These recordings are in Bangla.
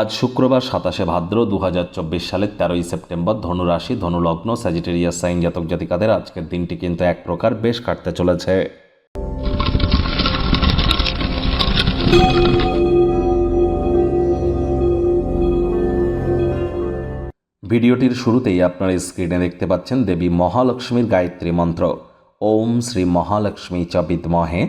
আজ শুক্রবার সাতাশে ভাদ্র দু হাজার চব্বিশ সালের তেরোই সেপ্টেম্বর ধনুরাশি, ধনুলগ্ন স্যাজিটেরিয়াস সাইন জাতক জাতিকাদের আজকের দিনটি কিন্তু এক প্রকার বেশ কাটতে চলেছে। ভিডিওটির শুরুতেই আপনারা স্ক্রিনে দেখতে পাচ্ছেন দেবী মহালক্ষ্মীর গায়ত্রী মন্ত্র। ওম শ্রী মহালক্ষ্মী চ বিদ্মহে,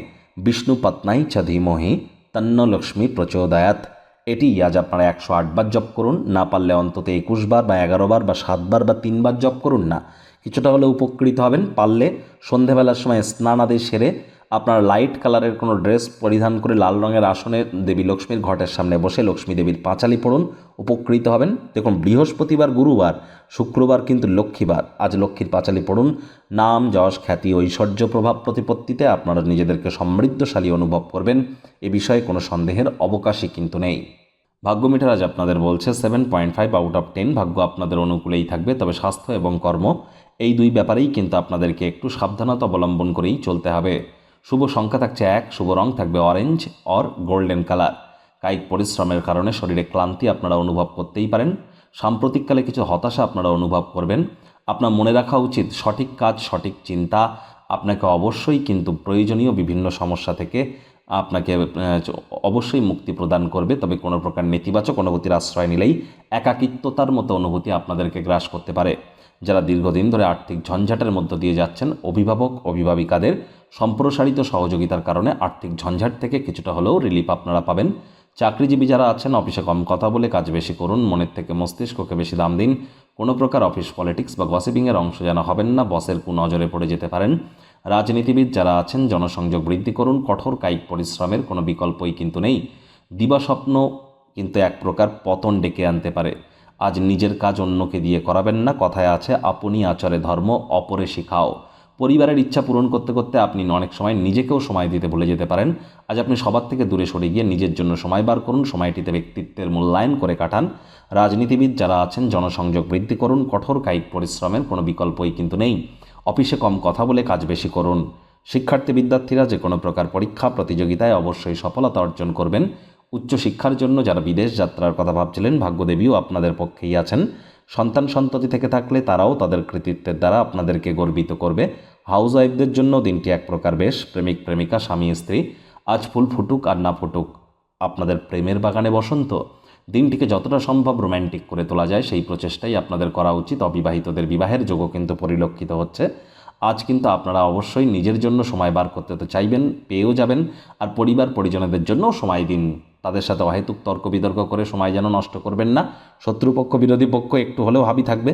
বিষ্ণু পত্নাই চ ধীমহি, তন্ন লক্ষ্মী প্রচোদয়াত। এটি আজ আপনারা একশো আটবার জপ করুন, না পারলে অন্তত একুশবার বা এগারোবার বা সাতবার বা তিনবার জপ করুন না। কিছুটা হলে উপকৃত হবেন, পারলে সন্ধেবেলার সময় স্নান আদে সেরে আপনার লাইট কালারের কোনো ড্রেস পরিধান করে লাল রঙের আসনে দেবী লক্ষ্মীর ঘটের সামনে বসে লক্ষ্মী দেবীর পাঁচালি পড়ুন, উপকৃত হবেন। দেখুন, বৃহস্পতিবার, গুরুবার, শুক্রবার কিন্তু লক্ষ্মীবার। আজ লক্ষ্মীর পাঁচালি পড়ুন। নাম, যশ, খ্যাতি, ঐশ্বর্য প্রভাব প্রতিপত্তিতে আপনারা নিজেদেরকে সমৃদ্ধশালী অনুভব করবেন। এ বিষয়ে কোনো সন্দেহের অবকাশই কিন্তু নেই। ভাগ্য মিটার আজ আপনাদের বলছে seven point five out of ten ভাগ্য আপনাদের অনুকূলেই থাকবে, তবে স্বাস্থ্য এবং কর্ম, এই দুই ব্যাপারেই কিন্তু আপনাদেরকে একটু সাবধানতা অবলম্বন করেই চলতে হবে। শুভ সংখ্যা থাকছে এক, শুভ রং থাকবে অরেঞ্জ অর গোল্ডেন কালার কায়িক পরিশ্রমের কারণে শরীরে ক্লান্তি আপনারা অনুভব করতেই পারেন। সাম্প্রতিককালে কিছু হতাশা আপনারা অনুভব করবেন। আপনার মনে রাখা উচিত, সঠিক কাজ, সঠিক চিন্তা আপনাকে অবশ্যই কিন্তু প্রয়োজনীয় বিভিন্ন সমস্যা থেকে আপনাকে অবশ্যই মুক্তি প্রদান করবে। তবে কোনো প্রকার নেতিবাচক অনুভূতির আশ্রয় নিলেই একাকিত্বতার মতো অনুভূতি আপনাদেরকে গ্রাস করতে পারে। যারা দীর্ঘদিন ধরে আর্থিক ঝঞ্ঝাটের মধ্য দিয়ে যাচ্ছেন, অভিভাবক, অভিভাবিকাদের সম্প্রসারিত সহযোগিতার কারণে আর্থিক ঝঞ্ঝাট থেকে কিছুটা হলেও রিলিফ আপনারা পাবেন। চাকরিজীবী যারা আছেন অফিসে কম কথা বলে কাজ বেশি করুন, মনের থেকে মস্তিষ্ককে বেশি দাম দিন। কোনো প্রকার অফিস পলিটিক্স বা গসিপিংয়ের অংশ যেন হবেন না বসের কুনজরে পড়ে যেতে পারেন। রাজনীতিবিদ যারা আছেন, জনসংযোগ বৃদ্ধি করুন, কঠোর কায়িক পরিশ্রমের কোনো বিকল্পই কিন্তু নেই। দিবাস্বপ্ন কিন্তু এক প্রকার পতন ডেকে আনতে পারে। আজ নিজের কাজ অন্যকে দিয়ে করাবেন না, কথায় আছে, আপনি আচরে ধর্ম, অপরে শিখাও। পরিবারের ইচ্ছা পূরণ করতে করতে আপনি অনেক সময় নিজেকেও সময় দিতে ভুলে যেতে পারেন। আজ আপনি সবার থেকে দূরে সরে গিয়ে নিজের জন্য সময় বার করুন, সময়টিতে ব্যক্তিত্বের মূল্যায়ন করে কাটান। রাজনীতিবিদ যারা আছেন, জনসংযোগ বৃদ্ধি করুন, কঠোর কায়িক পরিশ্রমের কোনো বিকল্পই কিন্তু নেই। অফিসে কম কথা বলে কাজ বেশি করুন। শিক্ষার্থী বিদ্যার্থীরা যে কোনো প্রকার পরীক্ষা, প্রতিযোগিতায় অবশ্যই সফলতা অর্জন করবেন। উচ্চশিক্ষার জন্য যারা বিদেশ যাত্রার কথা ভাবছিলেন, ভাগ্যদেবীও আপনাদের পক্ষেই আছেন। সন্তান সন্ততি থেকে থাকলে তারাও তাদের কৃতিত্বের দ্বারা আপনাদেরকে গর্বিত করবে। হাউস ওয়াইফদের জন্য দিনটি এক প্রকার বেশ, প্রেমিক, প্রেমিকা, স্বামী, স্ত্রী। আজ ফুল ফুটুক আর না ফুটুক, আপনাদের প্রেমের বাগানে বসন্ত। দিনটিকে যতটা সম্ভব রোম্যান্টিক করে তোলা যায়, সেই প্রচেষ্টাই আপনাদের করা উচিত। অবিবাহিতদের বিবাহের যোগও কিন্তু পরিলক্ষিত হচ্ছে। আজ কিন্তু আপনারা অবশ্যই নিজের জন্য সময় বার করতে তো চাইবেন, পেয়েও যাবেন। আর পরিবার, পরিজনদের জন্যও সময় দিন। তাদের সাথে অহেতুক তর্ক বিতর্ক করে সময় যেন নষ্ট করবেন না। শত্রুপক্ষ, বিরোধী পক্ষ একটু হলেও হাবি থাকবে।